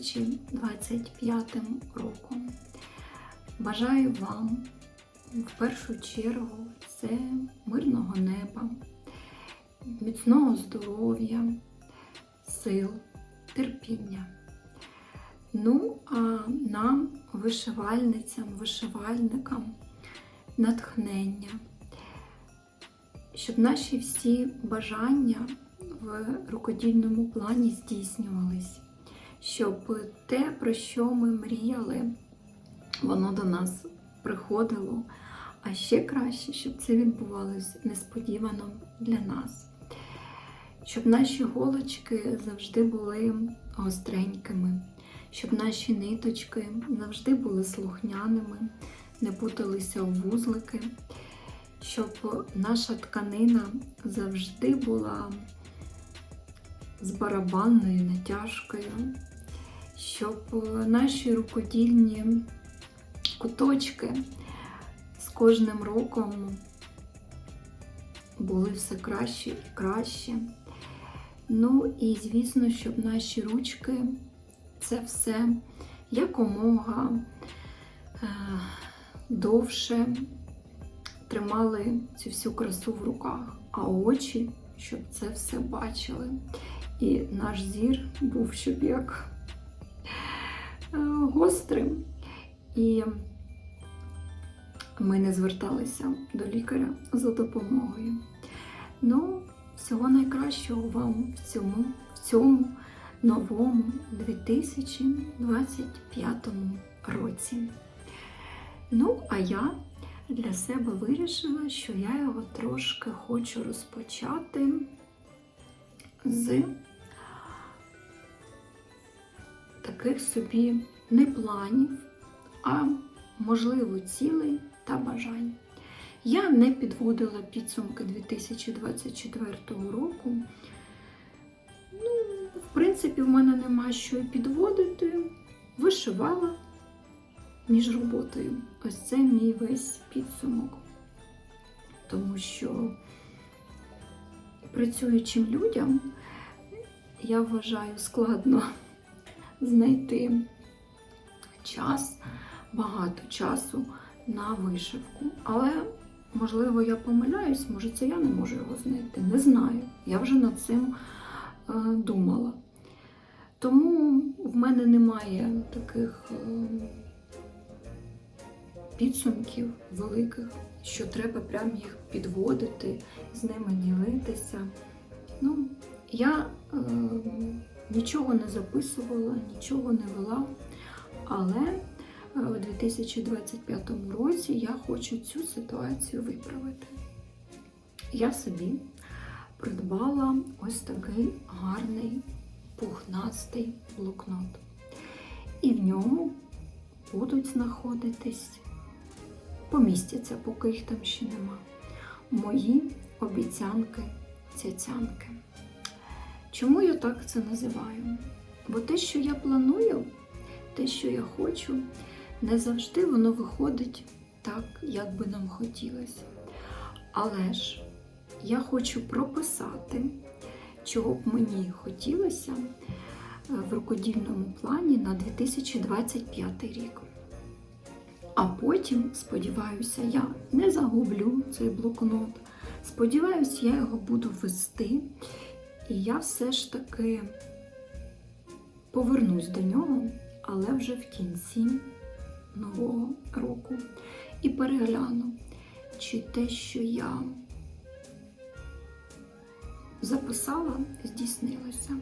2025 роком. Бажаю вам в першу чергу це мирного неба, міцного здоров'я, сил, терпіння. Ну, а нам, вишивальницям, вишивальникам, натхнення, щоб наші всі бажання в рукодільному плані здійснювались, щоб те, про що ми мріяли, воно до нас приходило. А ще краще, щоб це відбувалося несподівано для нас. Щоб наші голочки завжди були гостренькими, щоб наші ниточки завжди були слухняними, не путалися у вузлики, щоб наша тканина завжди була з барабанною натяжкою, щоб наші рукодільні куточки з кожним роком були все краще і краще. Ну і, звісно, щоб наші ручки це все якомога е, довше тримали цю всю красу в руках, а очі, щоб це все бачили. І наш зір був щоб як е, гострим. І ми не зверталися до лікаря за допомогою. Ну, всього найкращого вам в цьому, в цьому новому 2025 році. Ну, а я для себе вирішила, що я його трошки хочу розпочати з таких собі не планів, а можливо цілей та бажань. Я не підводила підсумки 2024 року. Ну, в принципі, в мене нема що і підводити. Вишивала між роботою. Ось це мій весь підсумок. Тому що працюючим людям, я вважаю, складно знайти час, багато часу на вишивку. Але, можливо, я помиляюсь, може, це я не можу його знайти. Не знаю. Я вже над цим е, думала. Тому в мене немає таких е, підсумків великих, що треба прям їх підводити, з ними ділитися. Ну, я е, нічого не записувала, нічого не вела, але у 2025 році я хочу цю ситуацію виправити. Я собі придбала ось такий гарний пухнастий блокнот. І в ньому будуть знаходитись, помістяться, поки їх там ще нема, мої обіцянки цяцянки. Чому я так це називаю? Бо те, що я планую, те, що я хочу, не завжди воно виходить так, як би нам хотілося. Але ж я хочу прописати, чого б мені хотілося в рукодільному плані на 2025 рік. А потім, сподіваюся, я не загублю цей блокнот. Сподіваюся, я його буду вести, і я все ж таки повернусь до нього, але вже в кінці нового року. І перегляну, чи те, що я записала, здійснилося.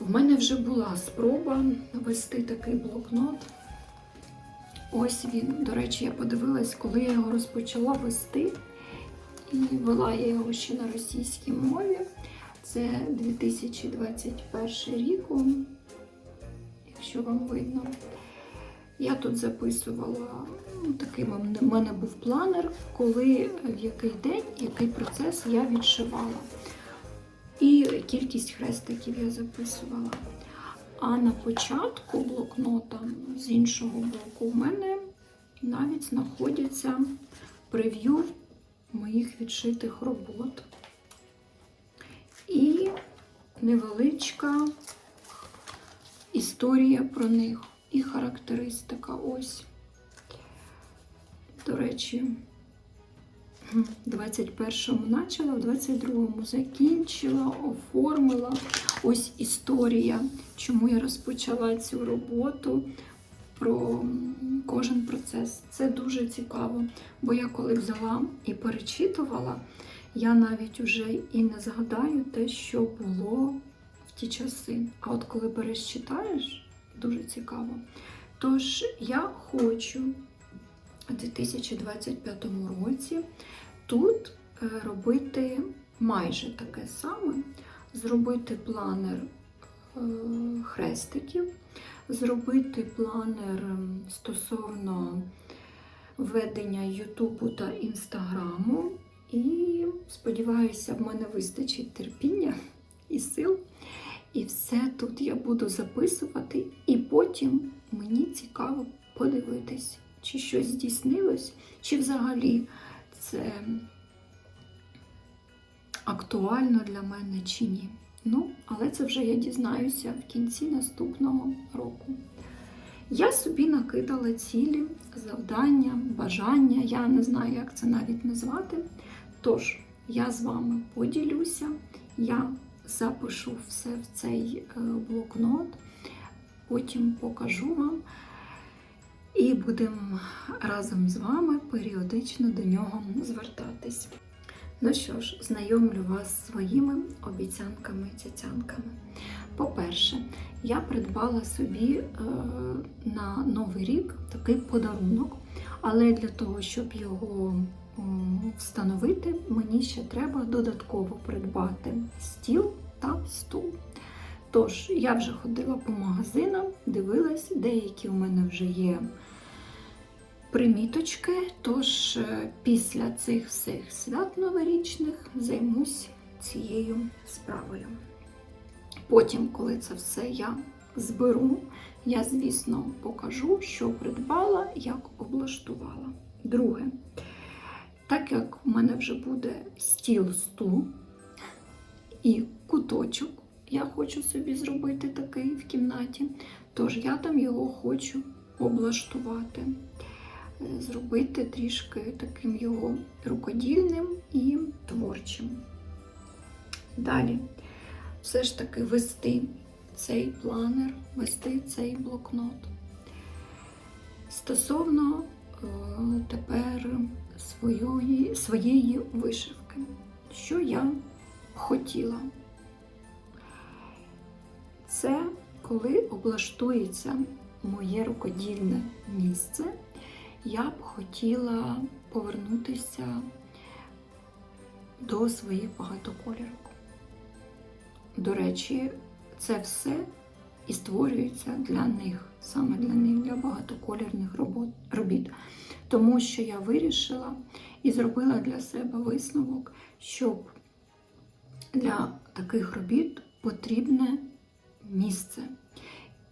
В мене вже була спроба вести такий блокнот. Ось він, до речі, я подивилась, коли я його розпочала вести, і вела я його ще на російській мові. Це 2021 рік, якщо вам видно. Я тут записувала, ну, такий в мене був планер, коли в який день, який процес я відшивала. І кількість хрестиків я записувала. А на початку блокнота з іншого боку у мене навіть знаходяться прев'ю моїх відшитих робот. Невеличка історія про них і характеристика. Ось. До речі, в 21-му почала, в 22-му закінчила, оформила. Ось історія, чому я розпочала цю роботу про кожен процес. Це дуже цікаво, бо я коли взяла і перечитувала, я навіть уже і не згадаю те, що було в ті часи. А от коли береш читаєш, дуже цікаво. Тож я хочу у 2025 році тут е, робити майже таке саме, зробити планер е, хрестиків, зробити планер стосовно ведення Ютубу та Інстаграму. І сподіваюся, в мене вистачить терпіння і сил. І все тут я буду записувати, і потім мені цікаво подивитись, чи щось здійснилось, чи взагалі це актуально для мене чи ні. Ну, але це вже я дізнаюся в кінці наступного року. Я собі накидала цілі, завдання, бажання, я не знаю, як це навіть назвати. Тож, я з вами поділюся, я запишу все в цей е, блокнот, потім покажу вам і будемо разом з вами періодично до нього звертатись. Ну що ж, знайомлю вас з своїми обіцянками цяцянками. По-перше, я придбала собі е, на Новий рік такий подарунок, але для того, щоб його встановити, мені ще треба додатково придбати стіл та стул. Тож, я вже ходила по магазинам, дивилась, деякі у мене вже є приміточки. Тож е, після цих всіх свят новорічних займусь цією справою. Потім, коли це все я зберу, я, звісно, покажу, що придбала, як облаштувала. Друге, так як в мене вже буде стіл стул і куточок, я хочу собі зробити такий в кімнаті, тож я там його хочу облаштувати, е, зробити трішки таким його рукодільним і творчим. Далі, все ж таки вести цей планер, вести цей блокнот. Стосовно е, тепер своєї, своєї вишивки, що я хотіла. Це коли облаштується моє рукодільне місце, я б хотіла повернутися до своїх багатоколірок. До речі, це все і створюється для них, саме для них, для багатоколірних робіт. Тому що я вирішила і зробила для себе висновок, щоб для таких робіт потрібне місце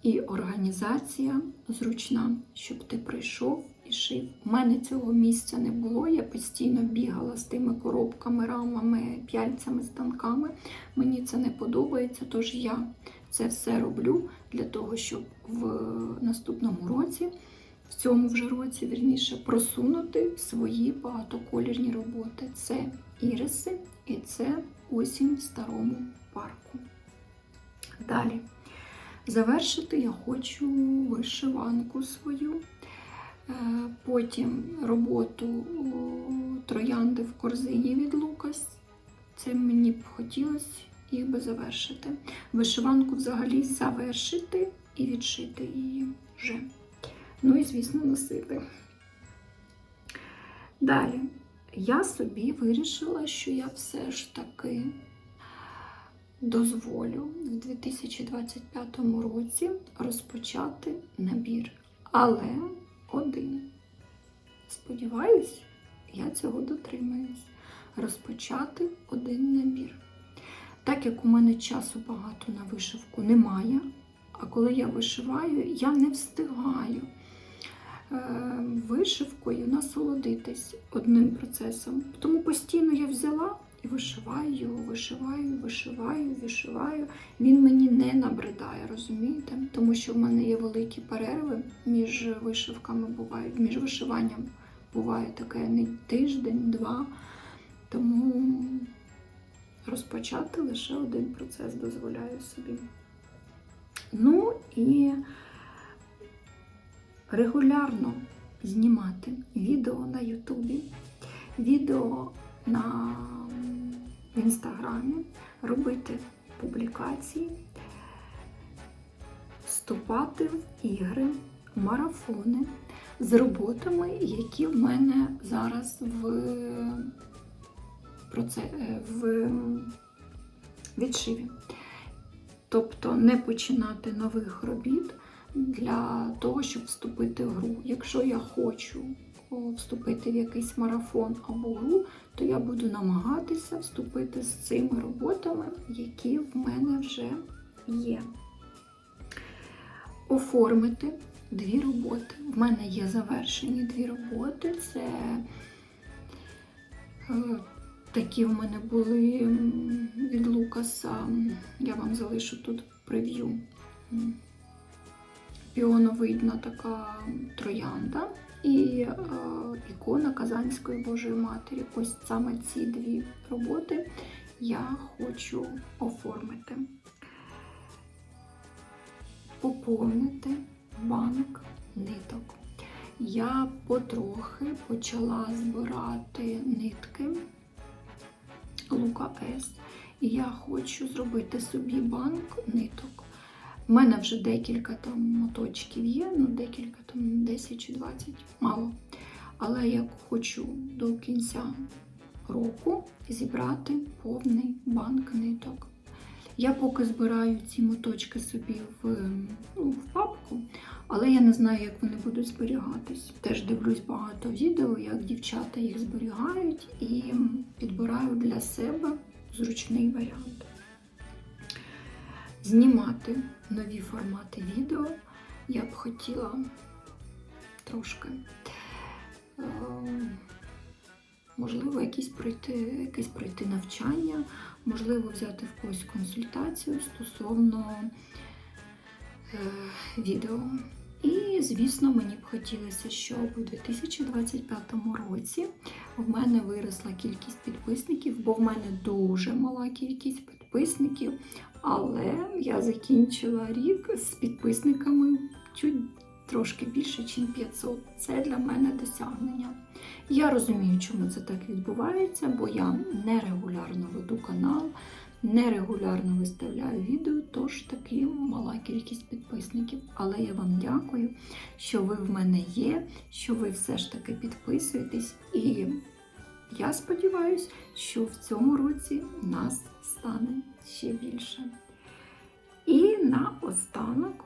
і організація зручна, щоб ти прийшов і шив. У мене цього місця не було. Я постійно бігала з тими коробками, рамами, п'яльцями, станками. Мені це не подобається, тож я це все роблю для того, щоб в наступному році, в цьому вже році, вірніше, просунути свої багатоколірні роботи. Це іриси і це осінь в старому парку. Далі. Завершити я хочу вишиванку свою, Е, потім роботу троянди в корзині від Лукас. Це мені б хотілося їх би завершити. Вишиванку взагалі завершити і відшити її вже. Ну і, звісно, носити. Далі, я собі вирішила, що я все ж таки дозволю в 2025 році розпочати набір. Але один. Сподіваюсь, я цього дотримаюсь. Розпочати один набір. Так як у мене часу багато на вишивку немає, а коли я вишиваю, я не встигаю вишивкою насолодитись одним процесом. Тому постійно я взяла і вишиваю його, вишиваю, вишиваю, вишиваю. Він мені не набридає, розумієте? Тому що в мене є великі перерви між вишивками бувають, між вишиванням буває таке не тиждень, два. Тому розпочати лише один процес дозволяю собі. Ну і регулярно знімати відео на Ютубі, відео на інстаграмі, робити публікації, вступати в ігри, марафони з роботами, які в мене зараз в, в відшиві. Тобто не починати нових робіт для того, щоб вступити в гру. Якщо я хочу вступити в якийсь марафон або гру, то я буду намагатися вступити з цими роботами, які в мене вже є. Оформити дві роботи. В мене є завершені дві роботи. Це е, такі в мене були від Лукаса. Я вам залишу тут прев'ю. Піоновидна така троянда і е, ікона Казанської Божої Матері. Ось саме ці дві роботи я хочу оформити. Поповнити банк ниток. Я потрохи почала збирати нитки Лука С. І я хочу зробити собі банк ниток. У мене вже декілька там моточків є, ну декілька там 10 чи 20, мало. Але я хочу до кінця року зібрати повний банк ниток. Я поки збираю ці моточки собі в, ну, в папку, але я не знаю, як вони будуть зберігатись. Теж дивлюсь багато відео, як дівчата їх зберігають і підбираю для себе зручний варіант. Знімати нові формати відео я б хотіла трошки. Е, Можливо, якісь пройти, якесь пройти навчання, можливо, взяти в когось консультацію стосовно е, відео. І, звісно, мені б хотілося, щоб у 2025 році в мене виросла кількість підписників, бо в мене дуже мала кількість підписників, але я закінчила рік з підписниками чуть трошки більше, ніж 500. Це для мене досягнення. Я розумію, чому це так відбувається, бо я нерегулярно веду канал, нерегулярно виставляю відео, тож таки мала кількість підписників. Але я вам дякую, що ви в мене є, що ви все ж таки підписуєтесь. І я сподіваюся, що в цьому році нас стане ще більше. І наостанок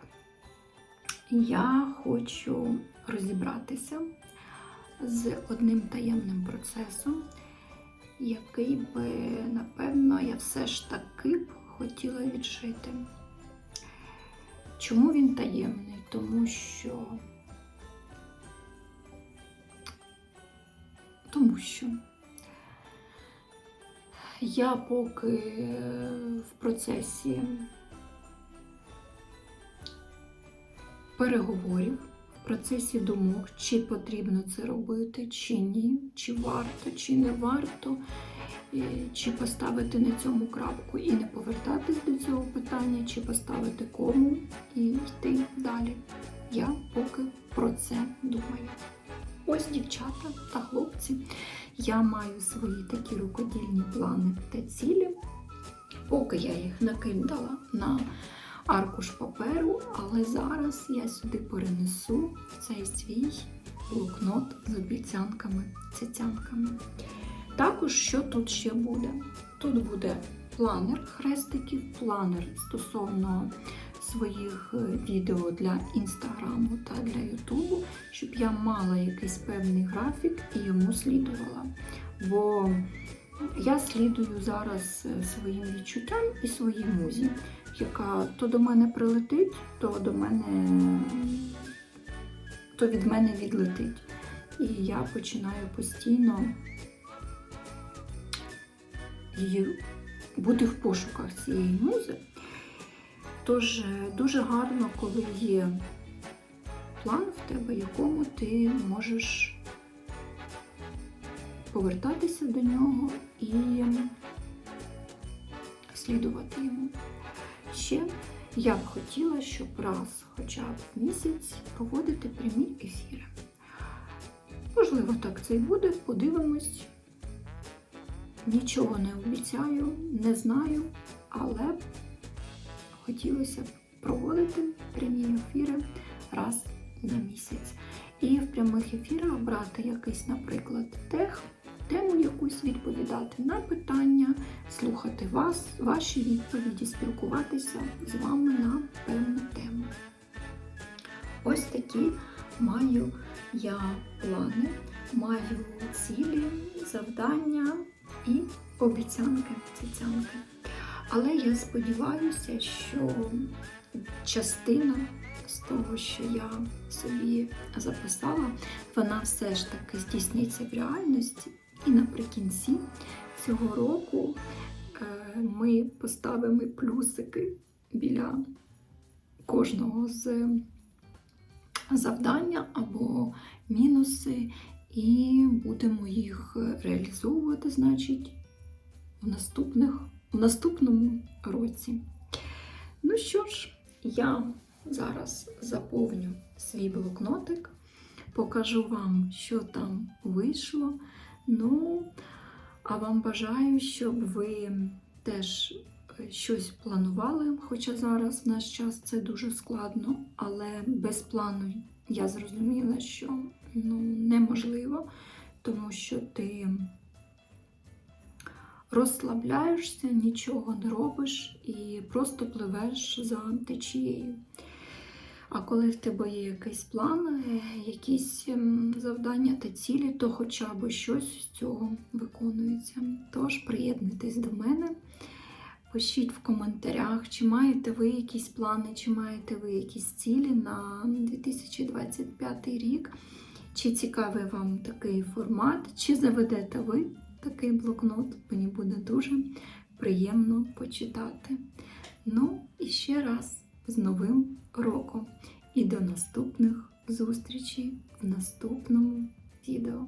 я хочу розібратися з одним таємним процесом, який би, напевно, я все ж таки б хотіла відшити. Чому він таємний? Тому що. Тому що я поки в процесі переговорів, в процесі думок, чи потрібно це робити, чи ні, чи варто, чи не варто, чи поставити на цьому крапку і не повертатись до цього питання, чи поставити кому і йти далі. Я поки про це думаю. Ось дівчата та хлопці. Я маю свої такі рукодільні плани та цілі. Поки я їх накидала на аркуш паперу, але зараз я сюди перенесу цей свій блокнот з обіцянками, цяцянками. Також що тут ще буде? Тут буде планер хрестиків, планер стосовно своїх е, відео для інстаграму та для Ютубу, щоб я мала якийсь певний графік і йому слідувала. Бо я слідую зараз е, своїм відчуттям і своїй музі, яка то до мене прилетить, то до мене, то від мене відлетить. І я починаю постійно її бути в пошуках цієї музи. Тож е, дуже гарно, коли є план в тебе, якому ти можеш повертатися до нього і слідувати йому. Ще я б хотіла, щоб раз хоча б в місяць проводити прямі ефіри. Можливо, так це і буде, подивимось. Нічого не обіцяю, не знаю, але хотілося б проводити прямі ефіри раз на місяць. І в прямих ефірах брати якийсь, наприклад, тех, тему якусь відповідати на питання, слухати вас, ваші відповіді, спілкуватися з вами на певну тему. Ось такі маю я плани, маю цілі, завдання і обіцянки, цяцянки. Але я сподіваюся, що частина з того, що я собі записала, вона все ж таки здійсниться в реальності. І наприкінці цього року е, ми поставимо плюсики біля кожного з завдання або мінуси, і будемо їх реалізовувати, значить, в, наступних, в наступному році. Ну що ж, я зараз заповню свій блокнотик, покажу вам, що там вийшло. Ну, а вам бажаю, щоб ви теж щось планували, хоча зараз в наш час це дуже складно, але без плану я зрозуміла, що ну, неможливо, тому що ти розслабляєшся, нічого не робиш і просто пливеш за течією. А коли в тебе є якийсь план, якісь ем, завдання та цілі, то хоча б щось з цього виконується. Тож приєднуйтесь до мене, пишіть в коментарях, чи маєте ви якісь плани, чи маєте ви якісь цілі на 2025 рік, чи цікавий вам такий формат, чи заведете ви такий блокнот. Мені буде дуже приємно почитати. Ну і ще раз з Новим роком! І до наступних зустрічей в наступному відео.